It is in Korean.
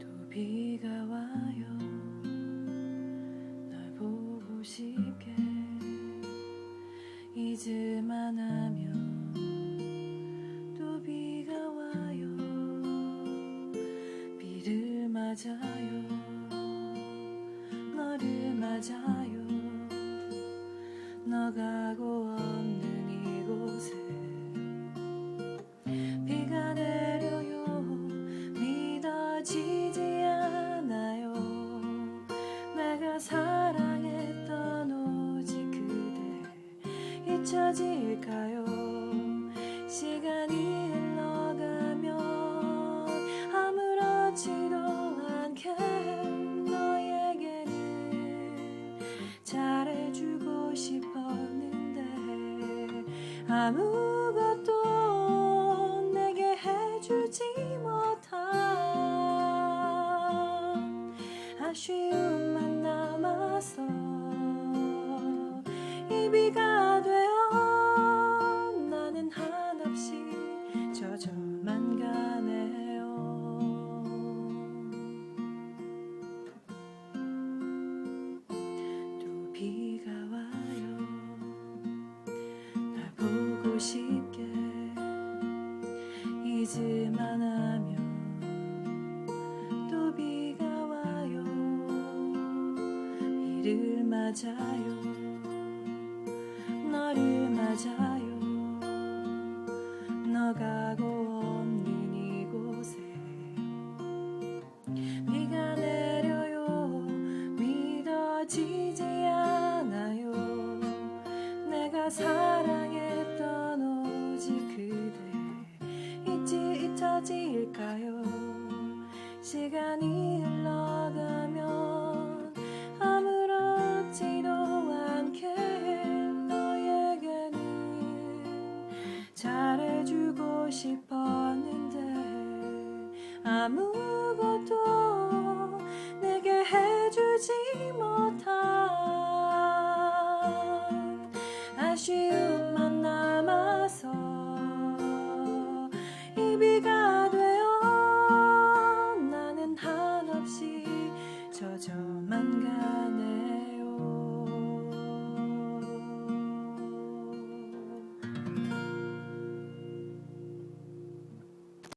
또 비가 와요. 널 보고 싶게. 잊을만 하면 또 비가 와요. 비를 맞아요. 너를 맞아요 잊혀질까요? 시간이 흘러가면 아무렇지도 않게 너에게는 잘해주고 싶었는데 아무것도 내게 해주지 못한 아쉬움만 남아서 이 비가 되 젖어만 가네요. 또 비가 와요. 날 보고 싶게 잊을만 하면 또 비가 와요. 비를 맞아요. 너를 맞아요 있을까요? 시간이 흘러가면 아무렇지도 않게 너에게는 잘해주고 싶었는데 아무 저만 가는